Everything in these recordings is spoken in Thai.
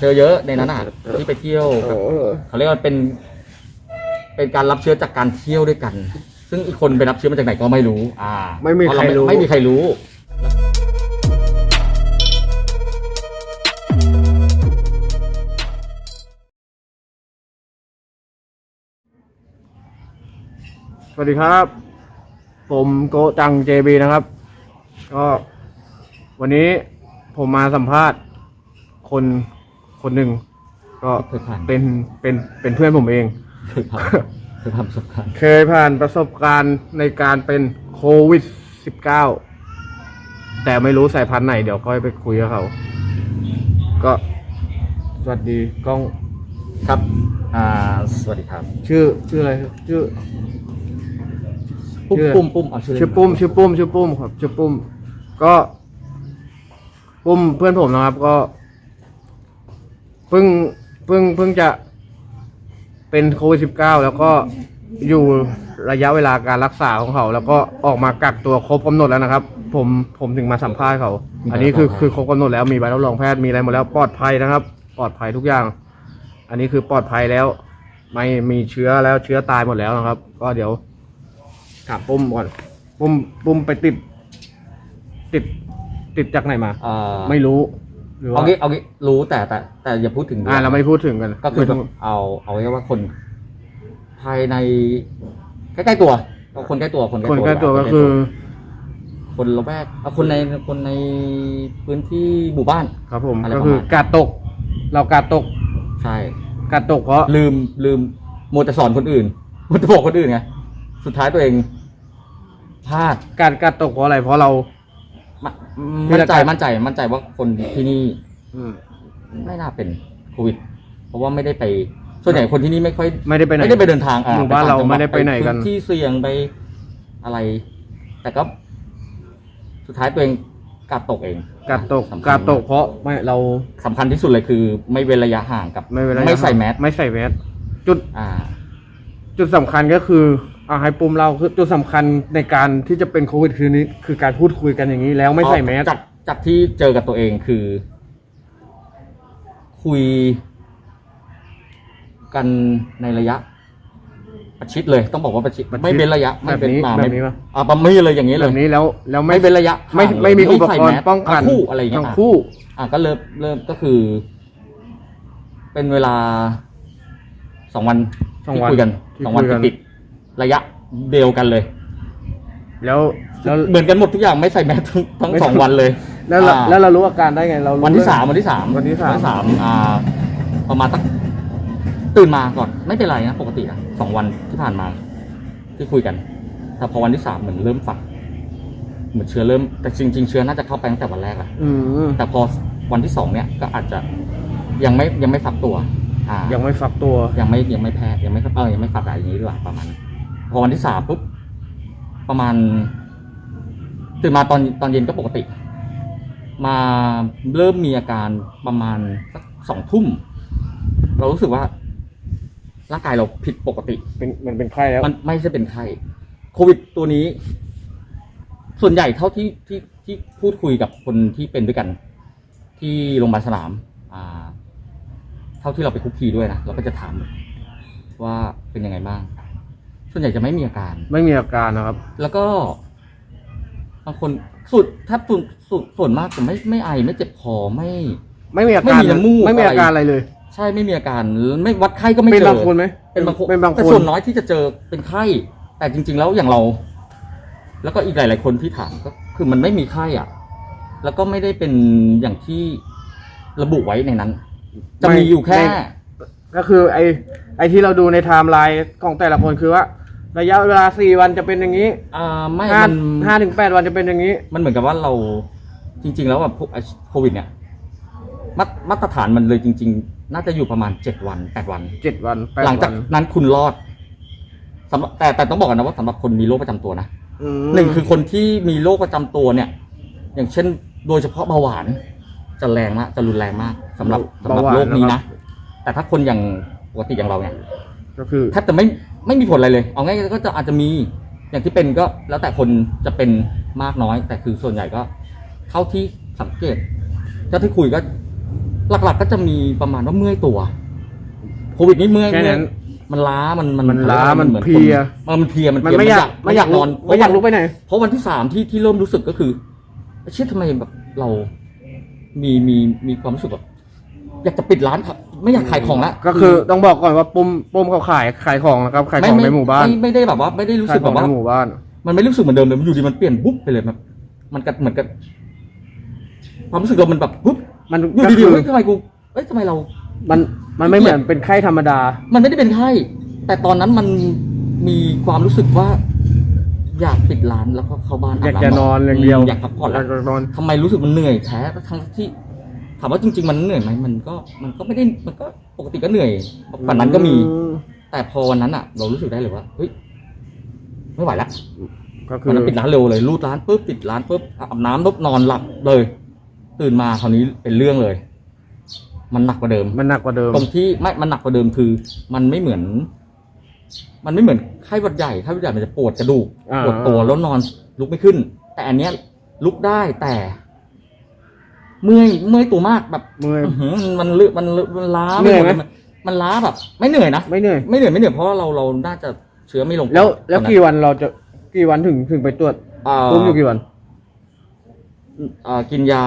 เจอเยอะในนั้นอะที่ไปเที่ยวกับเขาเรียกว่าเป็น เป็นการรับเชื้อจากการเที่ยวด้วยกัน ซึ่งอีกคนไปรับเชื้อมาจากไหนก็ไม่รู้ อ่า ไม่มีเพาะเาใครรู้ไม่มีใครรู้สวัสดีครับ ผมโกจังเจบีนะครับ ก็ วันนี้ผมมาสัมภาษณ์ คน คนหนึ่งก็เคยผ่าน เป็นเป็นเป็นเพื่อนผมเอง เคยผ่านเคยผ่านประสบการณ์เคยผ่านประสบการณ์ในการเป็นโควิด -19 แต่ไม่รู้สายพันธุ์ไหน เดี๋ยวค่อยไปคุยกับเขา ก็สวัสดีกล้องครับ อ่า สวัสดีครับชื่อชื่ออะไรครับชื่อ ปุ้มชื่อ ปุ้มปุ้มเอาชื่อชื่อปุ้มชื่อปุ้มชื่อปุ้มครับชื่อปุ้มก็ ปุ้มเพื่อนผมนะครับ ก็ เพิ่งเพิ่งเพิ่งจะเป็นโควิดสิบเก้าแล้วก็อยู่ระยะเวลาการรักษาของเขา แล้วก็ออกมากักตัวครบกำหนดแล้วนะครับ ผมผมถึงมาสัมภาษณ์เขาอันนี้คือคือครบกำหนดแล้วมีใบรับรองแพทย์มีอะไรหมดแล้วปลอดภัยนะครับ ปลอดภัยทุกอย่าง อันนี้คือปลอดภัยแล้ว ไม่มีเชื้อแล้วเชื้อตายหมดแล้วนะครับ ก็เดี๋ยวถามปุ้มก่อนปุ้มปุ้มไปติด ติด ติดจากไหนมา อ่าไม่รู้ หรือว่าเอางี้เอางี้รู้แต่แต่แต่อย่าพูดถึงอ่าเราไม่พูดถึงกันก็คือแบบเอาเอาไว้ว่าคน ภายในใกล้ๆตัวเอาคนใกล้ตัวคนใกล้คนตัวใกล้ตัวดีก็ว่าคือ คนละแวกเอาคนในคนในพื้นที่หมู่บ้าน ครับผมอะไรก็ประมาณคือกาดตก เรากาดตกใช่ กาดตกเพราะ ลืมลืมมัวแต่สอนคนอื่นมัวแต่บอกคนอื่นไงสุดท้ายตัวเองพลาด การกาดตกเพราะอะไรเพราะเรา มที่มั่นละใจกันมั่นใจมั่นใจว่าคนที่นี่อืมไม่น่าเป็นโควิด เพราะว่าไม่ได้ไปส่วนใหญ่คนที่นี่ไม่ค่อยไม่ได้ไปไหนไม่ได้ไปเดินทางอ่หมู่บ้านเราต่งจังหวัดไม่ได้ไปไหนกันพื้ที่เสี่ยงไปอะไร แต่ก็ สุดท้ายตัวเองกาดตกเองกาดตกสำคัญกาดตกเพราะไม่เราสำคัญที่สุดเลยคือ ไม่เว้นระยะห่างกับ ไม่เวลาไม่ใส่แมสไม่ใส่แมสจุดอ่า จุดสำคัญก็คือเอาให้ปุ่มเราคือจุดสำคัญในการที่จะเป็นโควิดคือนี้คือการพูดคุยกันอย่างนี้แล้วไม่ใส่แมส จากจากที่เจอกับตัวเองคือ คุย กันในระยะ ประชิดเลย ต้องบอกว่าประชิดประชิดไม่เป็นระยะ ไม่เป็นแบบนี้มาแบบนี้ปะ อ่าประไม่เลยอย่างนี้เลแบย บนี้แล้วแล้วไม่ไม่เป็นระยะไม่ห่างไม่มีเลยอุปใส่กรณ์แสป้องกันทั้คู่อะไรอย่างเงี้ทั้ยงอะคู่ อะก็เริ่มเริ่มก็คือ เป็นเวลาสองวันสองที่วันคุยกันที่สองวันคุยกัน ติดๆ ระยะเดียวกันเลย แล้วแล้วเหมือนกันหมดทุกอย่างไม่ใส่แมสทั้งทั้งไม่สองวันเลยแล้วเราอ่า แล้วเรารู้อาการได้ไงเรารู้วันที่สามวันที่สามวันที่สามสามอ่า ประมาณสักตื่นมาก่อนไม่เป็นไรนะปกตินะสองวันที่ผ่านมาที่คุยกัน แต่พอวันที่สามเหมือนเริ่มฝักเหมือนเชื้อเริ่มแต่จริง ๆ เชื้อน่าจะเข้าไปตั้งแต่วันแรกอะอืมแต่พอวันที่สองเนี่ยก็อาจจะยังไม่ยังไม่ฝักตัว อ่ายังไม่ฟักตัว ยังไม่ยังไม่แพ้ยังไม่เออยังไม่ฝักอะไรอย่างนี้ดีกว่าประมาณนั้น พอวันที่สามปุ๊บประมาณตื่นมาตอนตอนเย็นก็ปกติ มาเริ่มมีอาการประมาณสักสองทุ่ม เรารู้สึกว่า ร่างกายเราผิดปกติ เป็นมันเป็นไข้แล้วมันไม่ใช่เป็นไข้โควิดตัวนี้ ส่วนใหญ่เท่าที่ที่ที่พูดคุยกับคนที่เป็นด้วยกัน ที่โรงพยาบาลสนาม อ่า เท่าที่เราไปคุกคีด้วยนะเราก็จะถามว่าเป็นยังไงบ้าง ส่วนใหญ่จะไม่มีอาการ ไม่มีอาการนะครับ แล้วก็บางคนสุดถ้าส่วนส่วนส่วนมากจะไม่ไม่ไอไม่เจ็บคอไม่ ไม่มีอาการไม่มีน้ำมูกไม่มีอะไรอาการอะไรเลย ใช่ไม่มีอาการไม่วัดไข้ก็ไม่เป็นเจอบางคนไหมเป็นบางคนเป็นบางคแต่นส่วนน้อยที่จะเจอเป็นไข้ แต่จริง ๆ แล้วอย่างเรา แล้วก็อีกหลาย ๆ คนที่ถามก็คือมันไม่มีไข้อะ แล้วก็ไม่ได้เป็นอย่างที่ระบุไว้ในนั้น จะมีอยู่แค่ ก็คือไอไอที่เราดูในไทม์ไลน์ของแต่ละคนคือว่า ระยะเวลาสี่วันจะเป็นอย่างนี้อ่าไม่ห้ามันห้าถึงแปดวันจะเป็นอย่างนี้ มันเหมือนกับว่าเราจริง ๆ แล้วแบบพวกไอ้โควิดเนี่ยมามาตรฐานมันเลยจริง ๆ น่าจะอยู่ประมาณเจ็ดวันแปดวัน เจ็ดวันแปดหลังจากวันนั้นคุณรอดสำหรับแต่แต่ต้องบอกกันนะว่าสำหรับคนมีโรคประจำตัวนะอืมหนึ่งคือคนที่มีโรคประจำตัวเนี่ย อย่างเช่น โดยเฉพาะเบาหวาน จะแรงมากจะรุนแรงมากสำหรับสำหรับโรคนี้นะแต่ถ้าคนอย่างปกติอย่างเราเนี่ยก็คือแทบจะไม่ ไม่มีผลอะไรเลย เอาง่ายๆก็จะอาจจะมีอย่างที่เป็นก็แล้วแต่คนจะเป็นมากน้อย แต่คือส่วนใหญ่ก็เท่าที่สังเกตเท่าที่คุยก็ หลักๆก็จะมีประมาณว่าเมื่อยตัวโควิดนี่เมื่อยแค่เมื่อยนั้นมันล้ามันมันมันล้าเขรียกว่มันหอเพลียคมันเพลียมันเพมันลียไม่อยากไม่อยากนอนไม่อยากลุกไปไหน เพราะวันที่สามที่ที่เริ่มรู้สึกก็คือเชื่อทำไมแบบเรา มีมีมีความรู้สึกแบบอยากจะปิดร้านครับ ไม่อยากขายของละก็คือต้องบอกก่อนว่าปุ้มปุ้มเขาขายขายของนะครับขายของในหมู่บ้านไม่ไม่ได้แบบว่าไม่ได้รู้ขาสึยกขแบองบว่าในหมู่บ้าน มันไม่รู้สึกเหมือนเดิมเลยมันอยู่ดีมันเปลี่ยนบุ๊บไปเลยแบบมันกับเหมือนกับความรู้สึกเรามันแบบปุ๊บมันอยู่ก็ดีคืๆอเฮ้ยทำไมกูเอ้ยทำไมเรา มันมันไม่เหมือนเป็นไข้ธรรมดา มันไม่ได้เป็นไข้แต่ตอนนั้นมันมีความรู้สึกว่า อยากปิดร้านแล้วก็เข้าบ้านอยากบำจะนอนอย่างเดียวอยากพักผ่อนอแล้ยาวกจะนอนทำไมรู้สึกมันเหนื่อยแท้ทั้งที่ถามว่าจริง ๆ มันเหนื่อยไหมมันก็มันก็ไม่ได้มันก็ปกติก็เหนื่อยกว่านั้นก็มีอืแต่พอวันนั้นอะ เรารู้สึกได้เลยว่าเฮ้ยไม่ไหวแล้วก็คืวัอนนั้นปิดร้านเร็วเลยรูดร้านปุ๊บปิดร้านปุ๊บอาบน้ำปุ๊บนอนหลับเลย ตื่นมาคราวนี้เป็นเรื่องเลย มันหนักกว่าเดิม มันหนักกว่าเดิมตรงที่ไม่มันหนักกว่าเดิมคือ มันไม่เหมือน มันไม่เหมือนไข้หวัดใหญ่ไข้หวัดใหญ่มันจะปวดกระดูกอ่าปวดตัวแล้วนอนลุกไม่ขึ้น แต่อันเนี้ยลุกได้แต่ เมื่อยเมื่อยตัวมากแบบเมื่อย อื้อหือมันลึมันลึมันล้าเหนื่อยไหมปดลมันล้าแบบ ไม่เหนื่อยนะไม่เหนื่อย ไม่เหนื่อยไม่เหนื่อยเพราะว่าเราเราน่าจะเชื้อไม่ลงแล้วปอดแล้วตอนนั้นกี่วันเราจะกี่วันถึงถึงไปตรวจเอ่อปุ้มอยู่กี่วัน เอ่อกินยา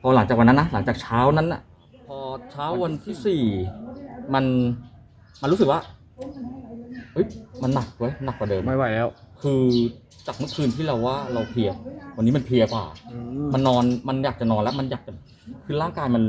พอหลังจากวันนั้นนะหลังจากเช้านั้นน่ะพอเช้าวันที่สี่มันมันรู้สึกว่าเฮ้ยมันหนักเว้ยหนักกว่าเดิม ไม่ไหวแล้ว คือ จากเมื่อคืนที่เราว่าเราเพลีย วันนี้มันเพลียกว่า มันนอนมันอยากจะนอนแล้วมันอยากจะคือร่างกายมัน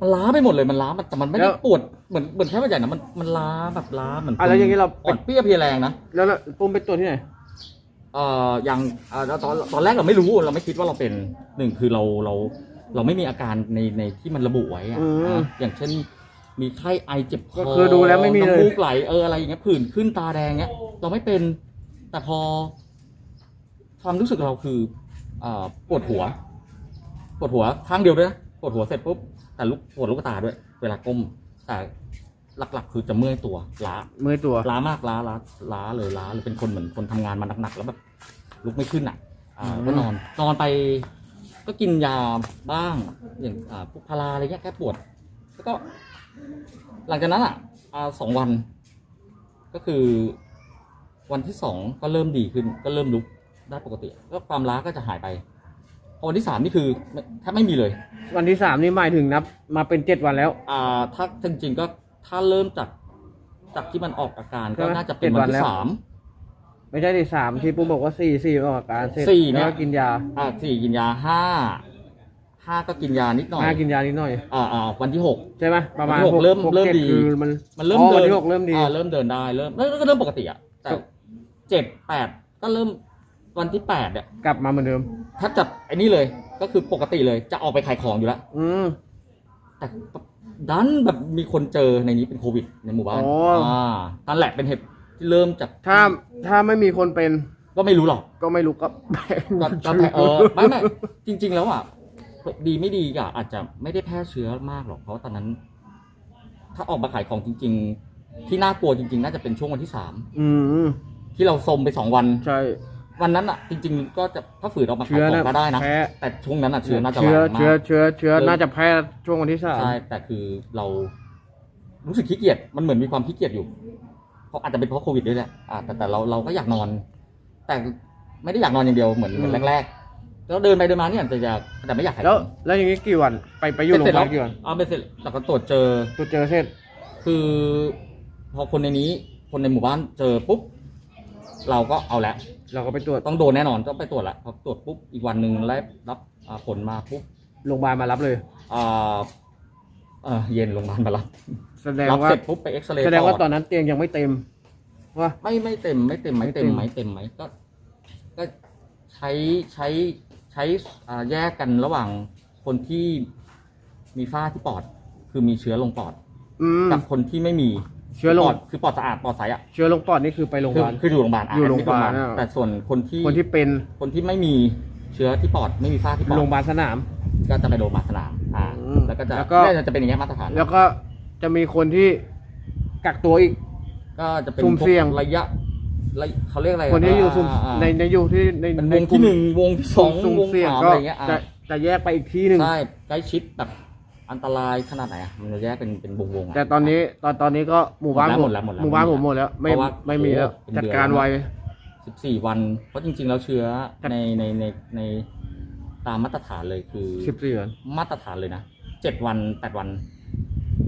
มันล้าไปหมดเลยมันล้ามันแต่มันไม่ได้แล้วปวดเหมือนเหมือนแค่ว่าใหญ่นะมันมันล้าแบบล้าเหมือนอะแล้วอย่างนี้เรา อ่อนเปรี้ยเพลียแรงนะแล้วแล้วปุ้มไปตรวจที่ไหน เอ่อยังเอ่อตอนตอนแรกเราไม่รู้เราไม่คิดว่าเราเป็นหนึ่งคือเราเรา เราไม่มีอาการในในที่มันระบุไว้อะอืมนะอย่างเช่น มีไข้ไอเจ็บคอก็คือดูแล้วไม่มีเลย น้ำมูกไหลเอออะไรอย่างเงี้ยผื่นขึ้นตาแดงเงี้ย เราไม่เป็น แต่พอความรู้สึกเราคือเอ่อปวดหัว ปวดหัวข้างเดียวด้วยนะปวดหัวเสร็จปุ๊บแต่ลุกปวดลูกตาด้วย เวลาก้มแต่หลักๆ คือจะเมื่อยตัวล้าเมื่อยตัวล้ามากล้าล้าล้าเลยล้าเลยเป็นคนเหมือนคนทำงานมาหนักๆแล้วแบบลุกไม่ขึ้นอะอ่าอืมก็นอนนอนไป ก็กินยาบ้างอย่างอ่าพวกพาราอะไรเงี้ยแก้ปวด แล้วก็ หลังจากนั้นอะอ่าสองวัน ก็คือ วันที่สองก็เริ่มดีขึ้นก็เริ่มลุกได้ปกติก็ความล้าก็จะหายไปพอวันที่สามนี่คือไม่แทบไม่มีเลยวันที่สามนี่หมายถึงนับ มาเป็นเจ็ดวันแล้ว อ่าถ้าจริงๆก็ถ้าเริ่มจากจากที่มันออกอาการก็ใช่ไหมน่าจะเป็นเจ็ดวัวันนแล้ที่วสามไม่ใช่ที่สามที่ปุ้มบอกว่าสี่สี่ออกอาการเสร็จสี่เนี่แล้ยวก็กินยาอ่าสี่กินยาห้าห้าก็กินยานิดหน่อยห้ากินยานิดหน่อยอ่าอ่าวันที่หก ใช่ไหมประมาณวันที่หกเริ่มหกเริ่มจ็ดี คือมันมันเริ่มอ๋อเดิวันนที่หกเริ่มดี อ่าเริ่มเดินได้เริ่มแล้วก็เริ่มปกติอะแต่ครับ เจ็ดแปดก็เริ่มวันที่แปดเนี่ยกลับมาเหมือนเดิม ถ้าจับไอ้นี่เลย ก็คือปกติเลยจะออกไปขายของอยู่แล้วอืมแต่ดันแบบมีคนเจอในนี้เป็นโควิดในหมู่บ้านอ๋ออ่อ่านั่นแหละเป็นเหตุที่เริ่มจากถ้าถ้าไม่มีคนเป็น ก็ไม่รู้หรอก ก็ไม่รู้ก็ ก็ก็แพ้เออไม่ไม่จริง ๆ แล้วอะดีไม่ดีก็อาจจะไม่ได้แพร่เชื้อมากหรอกเพราะตอนนั้น ถ้าออกมาขายของจริง ๆ ที่น่ากลัวจริง ๆ น่าจะเป็นช่วงวันที่สามอืม ที่เราสมไปสองวัน ใช่วันนั้นอะจริง ๆ ก็จะถ้าฝืนออกมาขายเชื้อขอนะงก็ได้นะ แพ้แต่ช่วงนั้นอะเชื้อน่าจะเชื้อแรงมาเชื้อก เชื้อเชื้อเริ่ม น่าจะแพ้ช่วงวันที่สามใช่แต่คือเรารู้สึกขี้เกียจมันเหมือนมีความขี้เกียจอยู่เพราะอาจจะเป็นเพราะโควิดด้วยแหละอ่าแต่แต่เราเราก็อยากนอน แต่ไม่ได้อยากนอนอย่างเดียวเหมือนเหมือนแรกๆแล้วเดินไปเดินมาเนี่ยจะอยากแต่ไม่อยากขายแล้วของแล้วอย่างนี้กี่วันไปไปอยู่โรงพยาบาลกี่วันเอาไปเสร็จแล้วก็ตรวจเจอ ตัวเจอเสร็จคือ พอคนในนี้ คนในหมู่บ้านเจอปุ๊บ เราก็เอาละเราก็ไปตรวจต้องโดนแน่นอนต้องไปตรวจละพอตรวจปุ๊บอีกวันหนึ่งแล้วรับอ่าผลมาปุ๊บโรงพยาบาลมารับเลยอ่าเออเย็นโรงพยาบาลมารับแสดงรับว่าเสร็จปุ๊บไปเอ็กซเรย์แสดงว่าปตออนนั้นเตียงยังไม่เต็มว่า ไม่ไม่เต็มไม่เต็มไหมไม่เต็เต็มมไหมเต็มไหมก็ ก็ใช้ใช้ใช้อ่าแยกกันระหว่างคนที่มีฝ้าที่ปอด คือมีเชื้อลงปอด อืม กับคนที่ไม่มี เชื้อลงปอดคือปอดสะอาดปอดใสอะเชื้อลงปอดนี่คือไปโรงพคืยาอบาล คืออยู่โรงพยาบาละอยู่โรงพยาบาลอันนี้อะแต่ส่วนคนที่คนที่เป็นคนที่ไม่มีเชื้อที่ปอดไม่มีฝ้าที่ปอดโรงพยาบาลสนาม ก็จะไปโรงพยาบาลสนามอ่าอืมแล้วก็จะแล้วก็เนี่ยจะเป็นอย่างเงี้ยมาตรฐานแล้วก็จะมีคนที่กักตัวอีก ก็จะเป็นสุ่มพวกเสี่ยงระยะระยะเขาเรียกอะไรคนที่อยู่ซุ่มาในในอยู่ที่ในเป็นในวงที่หนึ่งวงที่สองสุ่มวงเสี่ยงสามก็อะไรเงี้ยอะจะจะแยกไปอีกที่หนึ่งใช่ใกล้ชิดแบบ อันตรายขนาดไหนอะมันจะแยกเป็นเป็นวงวงๆอะแต่ตอนนี้ตอนตอนนี้ก็หมู่บ้านหมดแล้วหมดแล้วหมู่บ้านหผมมดหมแล้วดแล้วไม่เพราะว่าไม่มีแล้วโอ้โหเป็นจัดเดือนการแล้วนะไว สิบสี่วัน เพราะจริง ๆ แล้วเชื้อจัดในในในในตามมาตรฐานเลยคือสิบสี่วันมาตรฐานเลยนะเจ็ดวันแปดวัน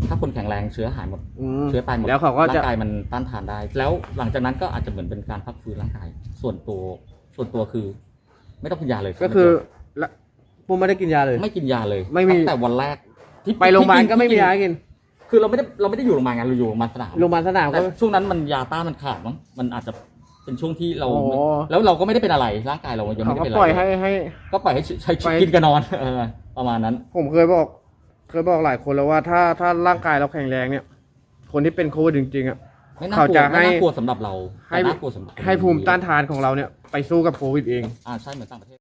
ถ้าคนแข็งแรงเชื้อหายหมด อืม เชื้อตายหมดแล้วเขาก็จะ ร่างกายมันต้านทานได้ แล้วหลังจากนั้นก็อาจจะเหมือนเป็นการพักฟื้นร่างกาย ส่วนตัวส่วนตัวคือ ไม่ต้องกินยาเลยก็คือละปุ้มไม่ได้กินยาเลย ไม่กินยาเลยไม่มี ตั้งแต่วันแรกที่ ไปโรงพยาบาลที่ก็ไม่มีที่ยาให้กิน คือเราไม่ได้เราไม่ได้อยู่โรงพยาบาลไงเราอยู่โรงพยาบาลสนามโรงพยาบาลสนามก็ แต่ช่วงนั้นมันยาต้านมันขาดมั้งมันอาจจะเป็นช่วงที่เรา อ๋อ แล้วเราก็ไม่ได้เป็นอะไรร่างกายเรายังเขาไม่ได้ก็เป็นปล่อยอะไร ให้ให้ ก็ปล่อยให้ใช้ไป กินกับนอนเออประมาณนั้น ผมเคยบอก เคยบอกหลายคนแล้วว่าถ้าถ้าร่างกายเราแข็งแรงเนี่ย คนที่เป็นโควิดจริงๆอะ ไม่น่าเขากลัจะวให้ ไม่น่ากลัวสำหรับเราให้แต่น่ากลัวสำหรับคนให้ภูมิต้านทานของเราเนี่ยไปสู้กับโควิดเอง อ่าใช่เหมือนต่างประเทศ